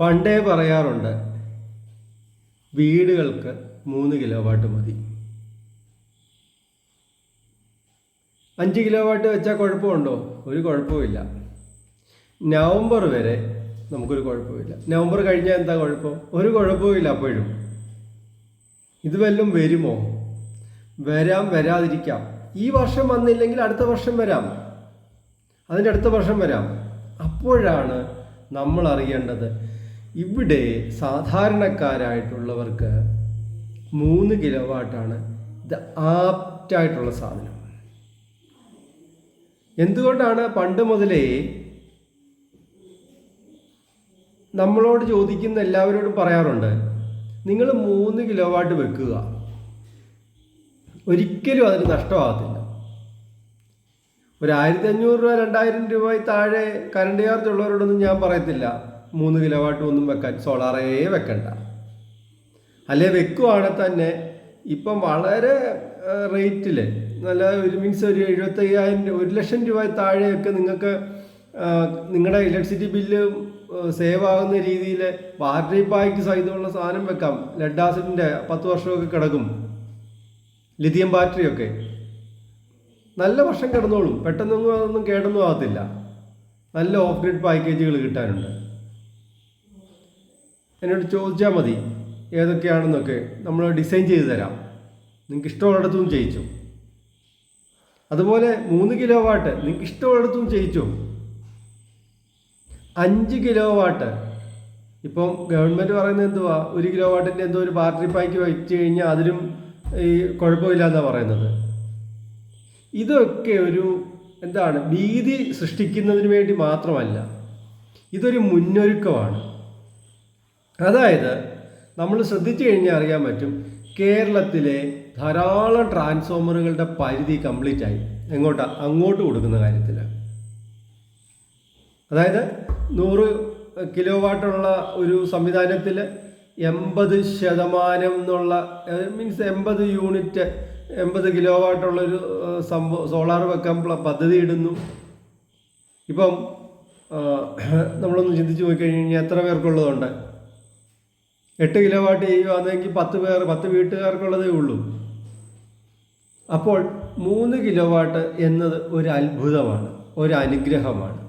പണ്ടേ പറയാറുണ്ട് വീടുകൾക്ക് മൂന്ന് കിലോ വാട്ട് മതി. അഞ്ച് കിലോ വാട്ട് വെച്ചാൽ കുഴപ്പമുണ്ടോ? ഒരു കുഴപ്പമില്ല നവംബർ വരെ നമുക്കൊരു കുഴപ്പമില്ല നവംബർ കഴിഞ്ഞാൽ എന്താ കുഴപ്പം? ഒരു കുഴപ്പമില്ല അപ്പോഴും. ഇത് വല്ലതും വരുമോ? വരാം വരാതിരിക്കാം. ഈ വർഷം വന്നില്ലെങ്കിൽ അടുത്ത വർഷം വരാം. അതിന്റെ അടുത്ത വർഷം വരാം. അപ്പോഴാണ് നമ്മൾ അറിയേണ്ടത് ഇവിടെ സാധാരണക്കാരായിട്ടുള്ളവർക്ക് മൂന്ന് കിലോ വാട്ടാണ് ഇത് ആപ്റ്റായിട്ടുള്ള സാധനം. എന്തുകൊണ്ടാണ് പണ്ട് മുതലേ നമ്മളോട് ചോദിക്കുന്ന എല്ലാവരോടും പറയാറുണ്ട് നിങ്ങൾ മൂന്ന് കിലോ വാട്ട് വെക്കുക. ഒരിക്കലും അതിന് നഷ്ടമാകത്തില്ല. ഒരു ആയിരത്തി അഞ്ഞൂറ് രൂപ രണ്ടായിരം രൂപ താഴെ കറണ്ട് ചാർജ് ഉള്ളവരോടൊന്നും ഞാൻ പറയത്തില്ല. മൂന്ന് കിലോ വാട്ട് ഒന്നും വെക്കാൻ സോളാറേ വെക്കണ്ട. അല്ലെ വെക്കുവാണെങ്കിൽ തന്നെ ഇപ്പം വളരെ റേറ്റിൽ നല്ല ഒരു മീൻസ് ഒരു എഴുപത്തയ്യായിരം രൂപ ഒരു ലക്ഷം രൂപ താഴെയൊക്കെ നിങ്ങൾക്ക് നിങ്ങളുടെ ഇലക്ട്രിസിറ്റി ബില്ല് സേവ് ആകുന്ന രീതിയിൽ ബാറ്ററി പായ്ക്ക് സഹിതമുള്ള സാധനം വെക്കാം. ലെഡ് ആസിഡിന്റെ പത്ത് വർഷമൊക്കെ കിടക്കും. ലിഥിയം ബാറ്ററിയൊക്കെ. നല്ല വർഷം കിടന്നോളും. പെട്ടെന്നൊന്നും അതൊന്നും കേടൊന്നും ആകത്തില്ല. നല്ല ഓഫ് ഗ്രിഡ് പാക്കേജുകൾ കിട്ടാനുണ്ട്. എന്നോട് ചോദിച്ചാൽ മതി ഏതൊക്കെയാണെന്നൊക്കെ നമ്മൾ ഡിസൈൻ ചെയ്ത് തരാം. നിങ്ങൾക്ക് ഇഷ്ടമുള്ളിടത്തും ചെയ്യിച്ചു. അതുപോലെ മൂന്ന് കിലോ വാട്ട് നിങ്ങൾക്ക് ഇഷ്ടമുള്ളിടത്തും ചെയ്യിച്ചു. അഞ്ച് കിലോ വാട്ട് ഇപ്പം ഗവൺമെന്റ് പറയുന്നത് എന്തുവാ? ഒരു കിലോ വാട്ടിന്റെ എന്തോ ഒരു ബാറ്ററി പാക്ക് വെച്ച് കഴിഞ്ഞാൽ അതിനും ഈ കുഴപ്പമില്ല എന്നാണ് പറയുന്നത്. ഇതൊക്കെ ഒരു എന്താണ്? ഭീതി സൃഷ്ടിക്കുന്നതിന് വേണ്ടി മാത്രമല്ല. ഇതൊരു മുന്നൊരുക്കമാണ്. അതായത് നമ്മൾ ശ്രദ്ധിച്ചു കഴിഞ്ഞാൽ അറിയാൻ പറ്റും കേരളത്തിലെ ധാരാളം ട്രാൻസ്ഫോമറുകളുടെ പരിധി കംപ്ലീറ്റ് ആയി. എങ്ങോട്ടാ? അങ്ങോട്ട് കൊടുക്കുന്ന കാര്യത്തിൽ അതായത് നൂറ് കിലോ വാട്ടുള്ള ഒരു സംവിധാനത്തിൽ എൺപത് ശതമാനം എന്നുള്ള മീൻസ് എൺപത് യൂണിറ്റ് എൺപത് കിലോ വാട്ടുള്ളൊരു സംഭവം സോളാർ വെക്കാൻ പദ്ധതി ഇടുന്നു. ഇപ്പം നമ്മളൊന്ന് ചിന്തിച്ച് പോയി കഴിഞ്ഞ് കഴിഞ്ഞാൽ എത്ര പേർക്കുള്ളതുണ്ട്? എട്ട് കിലോ വാട്ട് ചെയ്യുക അതെങ്കിൽ പത്ത് പേർ പത്ത് വീട്ടുകാർക്കുള്ളതേ ഉള്ളൂ. അപ്പോൾ മൂന്ന് കിലോ വാട്ട് എന്നത് ഒരു അത്ഭുതമാണ് ഒരു അനുഗ്രഹമാണ്.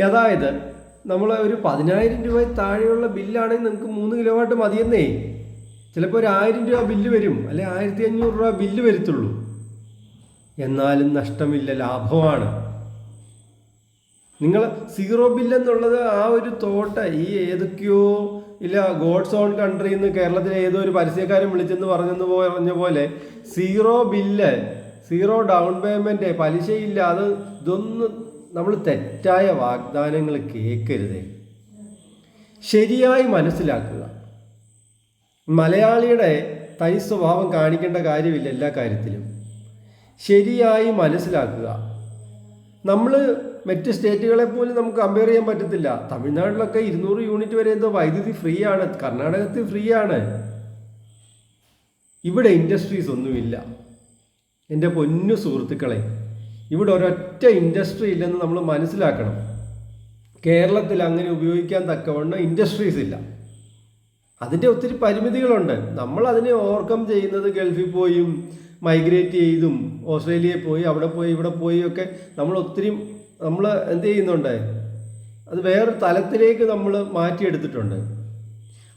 അതായത് നമ്മൾ ഒരു പതിനായിരം രൂപ താഴെയുള്ള ബില്ലാണെങ്കിൽ നിങ്ങൾക്ക് മൂന്ന് കിലോ വാട്ട് മതിയെന്നേ. ചിലപ്പോൾ ഒരു ആയിരം രൂപ ബില്ല് വരും അല്ലെ ആയിരത്തി അഞ്ഞൂറ് രൂപ ബില്ല് വരത്തുള്ളൂ. എന്നാലും നഷ്ടമില്ല ലാഭമാണ്. നിങ്ങൾ സീറോ ബില്ലെന്നുള്ളത് ആ ഒരു തോട്ട ഈ ഏതൊക്കെയോ ഇല്ല ഗോഡ്സ് ഓൺ കൺട്രി എന്ന് കേരളത്തിലെ ഏതോ ഒരു പരസ്യക്കാരൻ വിളിച്ചെന്ന് പറഞ്ഞെന്ന് പറഞ്ഞ പോലെ zero bill zero down payment പലിശയില്ല അത് ഇതൊന്നും നമ്മൾ തെറ്റായ വാഗ്ദാനങ്ങൾ കേൾക്കരുതേ. ശരിയായി മനസ്സിലാക്കുക. മലയാളിയുടെ തനി സ്വഭാവം കാണിക്കേണ്ട കാര്യമില്ല എല്ലാ കാര്യത്തിലും. ശരിയായി മനസ്സിലാക്കുക. നമ്മൾ മറ്റ് സ്റ്റേറ്റുകളെ പോലും നമുക്ക് കമ്പയർ ചെയ്യാൻ പറ്റത്തില്ല. തമിഴ്നാട്ടിലൊക്കെ ഇരുന്നൂറ് യൂണിറ്റ് വരെ എന്തോ വൈദ്യുതി ഫ്രീ ആണ്. കർണാടകത്തിൽ ഫ്രീ ആണ്. ഇവിടെ ഇൻഡസ്ട്രീസ് ഒന്നുമില്ല. എന്റെ പൊന്നു സുഹൃത്തുക്കളെ ഇവിടെ ഒരൊറ്റ ഇൻഡസ്ട്രി ഇല്ലെന്ന് നമ്മൾ മനസ്സിലാക്കണം. കേരളത്തിൽ അങ്ങനെ ഉപയോഗിക്കാൻ തക്കവണ്ണം ഇൻഡസ്ട്രീസ് ഇല്ല. അതിന്റെ ഒത്തിരി പരിമിതികളുണ്ട്. നമ്മൾ അതിനെ ഓവർകം ചെയ്യുന്നത് ഗൾഫിൽ പോയും മൈഗ്രേറ്റ് ചെയ്തും ഓസ്ട്രേലിയയിൽ പോയി അവിടെ പോയി ഇവിടെ പോയി ഒക്കെ നമ്മൾ ഒത്തിരി നമ്മൾ എന്ത് ചെയ്യുന്നുണ്ട്? അത് വേറൊരു തലത്തിലേക്ക് നമ്മൾ മാറ്റിയെടുത്തിട്ടുണ്ട്.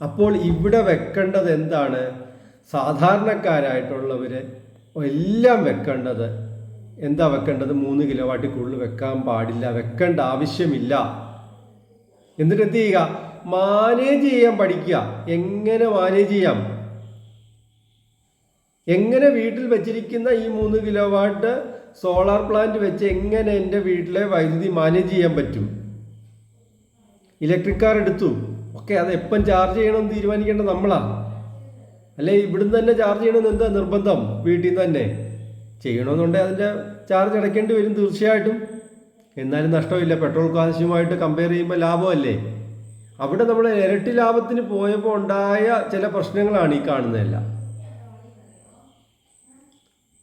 അപ്പോൾ ഇവിടെ വെക്കേണ്ടത് എന്താണ്? സാധാരണക്കാരായിട്ടുള്ളവർ എല്ലാം വെക്കേണ്ടത് എന്താ വെക്കേണ്ടത്? മൂന്ന് കിലോ വാട്ടിൽ കൂടുതൽ വെക്കാൻ പാടില്ല വെക്കേണ്ട ആവശ്യമില്ല. എന്നിട്ട് എന്ത് ചെയ്യുക? മാനേജ് ചെയ്യാൻ പഠിക്കുക. എങ്ങനെ മാനേജ് ചെയ്യാം? എങ്ങനെ വീട്ടിൽ വെച്ചിരിക്കുന്ന ഈ മൂന്ന് കിലോ വാട്ട് സോളാർ പ്ലാന്റ് വെച്ച് എങ്ങനെ എന്റെ വീട്ടിലെ വൈദ്യുതി മാനേജ് ചെയ്യാൻ പറ്റും? ഇലക്ട്രിക് കാർ എടുത്തു. ഓക്കെ അത് എപ്പം ചാർജ് ചെയ്യണമെന്ന് തീരുമാനിക്കേണ്ടത് നമ്മളാ. അല്ലെ ഇവിടുന്ന് തന്നെ ചാർജ് ചെയ്യണമെന്ന് എന്താ നിർബന്ധം? വീട്ടിൽ നിന്ന് തന്നെ. ചെയ്യണമെന്നുണ്ടെങ്കിൽ അതിന്റെ ചാർജ് അടയ്ക്കേണ്ടി വരും തീർച്ചയായിട്ടും. എന്നാലും നഷ്ടമില്ല. പെട്രോൾ കാശുമായിട്ട് കമ്പയർ ചെയ്യുമ്പോൾ ലാഭമല്ലേ? അവിടെ നമ്മൾ ഇരട്ടി ലാഭത്തിന് പോയപ്പോൾ ഉണ്ടായ ചില പ്രശ്നങ്ങളാണ് ഈ കാണുന്നതെല്ലാം.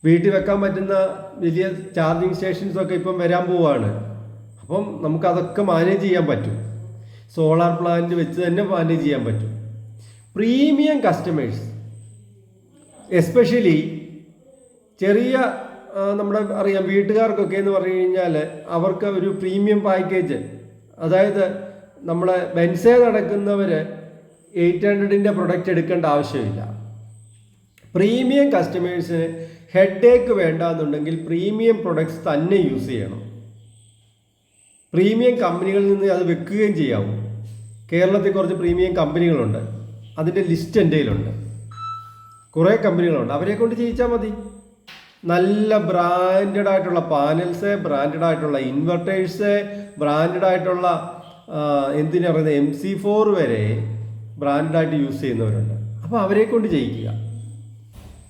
വീട്ടിൽ വെക്കാൻ പറ്റുന്ന വലിയ ചാർജിങ് സ്റ്റേഷൻസ് ഒക്കെ ഇപ്പം വരാൻ പോവാണ്. അപ്പം നമുക്കതൊക്കെ മാനേജ് ചെയ്യാൻ പറ്റും. സോളാർ പ്ലാന്റ് വെച്ച് തന്നെ മാനേജ് ചെയ്യാൻ പറ്റും. പ്രീമിയം കസ്റ്റമേഴ്സ് എസ്പെഷ്യലി ചെറിയ നമ്മുടെ അറിയാം വീട്ടുകാർക്കൊക്കെ എന്ന് പറഞ്ഞു കഴിഞ്ഞാൽ അവർക്ക് ഒരു പ്രീമിയം പാക്കേജ് അതായത് നമ്മളെ ബെൻസേ നടക്കുന്നവർ എയ്റ്റ് ഹൺഡ്രഡിന്റെ പ്രൊഡക്റ്റ് എടുക്കേണ്ട ആവശ്യമില്ല. പ്രീമിയം കസ്റ്റമേഴ്സിന് ഹെഡ് ഏക്ക് വേണ്ട എന്നുണ്ടെങ്കിൽ പ്രീമിയം പ്രൊഡക്ട്സ് തന്നെ യൂസ് ചെയ്യണം. പ്രീമിയം കമ്പനികളിൽ നിന്ന് അത് വെക്കുകയും ചെയ്യാവും കേരളത്തിൽ കുറച്ച് പ്രീമിയം കമ്പനികളുണ്ട്. അതിന്റെ ലിസ്റ്റ് എന്റെ കയ്യിലുണ്ട്. കുറേ കമ്പനികളുണ്ട്. അവരെ കൊണ്ട് ചെയ്യിച്ചാൽ മതി. നല്ല ബ്രാൻഡഡ് ആയിട്ടുള്ള പാനൽസ് ബ്രാൻഡഡ് ആയിട്ടുള്ള ഇൻവെർട്ടേഴ്സ് ബ്രാൻഡഡ് ആയിട്ടുള്ള എന്തിനാ പറയുന്നത് എം സി ഫോർ വരെ ബ്രാൻഡായിട്ട് യൂസ് ചെയ്യുന്നവരുണ്ട്. അപ്പോൾ അവരെ കൊണ്ട് ചെയ്യിക്കുക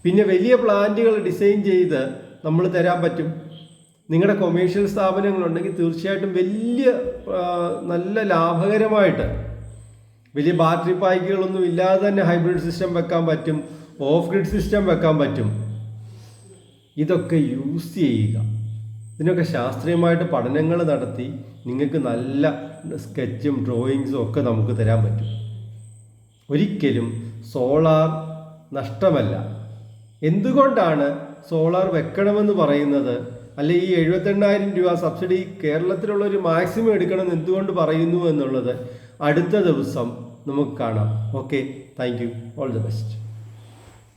പിന്നെ വലിയ പ്ലാന്റുകൾ ഡിസൈൻ ചെയ്ത് നമ്മൾ തരാൻ പറ്റും. നിങ്ങളുടെ കൊമേഴ്ഷ്യൽ സ്ഥാപനങ്ങളുണ്ടെങ്കിൽ തീർച്ചയായിട്ടും വലിയ നല്ല ലാഭകരമായിട്ട് വലിയ ബാറ്ററി പായ്ക്കുകളൊന്നും ഇല്ലാതെ തന്നെ ഹൈബ്രിഡ് സിസ്റ്റം വെക്കാൻ പറ്റും ഓഫ് ഗ്രിഡ് സിസ്റ്റം വെക്കാൻ പറ്റും. ഇതൊക്കെ യൂസ് ചെയ്യുക. ഇതിനൊക്കെ ശാസ്ത്രീയമായിട്ട് പഠനങ്ങൾ നടത്തി നിങ്ങൾക്ക് നല്ല സ്കെച്ചും ഡ്രോയിങ്സും ഒക്കെ നമുക്ക് തരാൻ പറ്റും. ഒരിക്കലും സോളാർ നഷ്ടമല്ല. എന്തുകൊണ്ടാണ് സോളാർ വെക്കണമെന്ന് പറയുന്നത്? അല്ലെ ഈ എഴുപത്തെണ്ണായിരം രൂപ സബ്സിഡി കേരളത്തിലുള്ള ഒരു മാക്സിമം എടുക്കണമെന്ന് എന്തുകൊണ്ട് പറയുന്നു എന്നുള്ളത് അടുത്ത ദിവസം നമുക്ക് കാണാം. Okay thank you all the best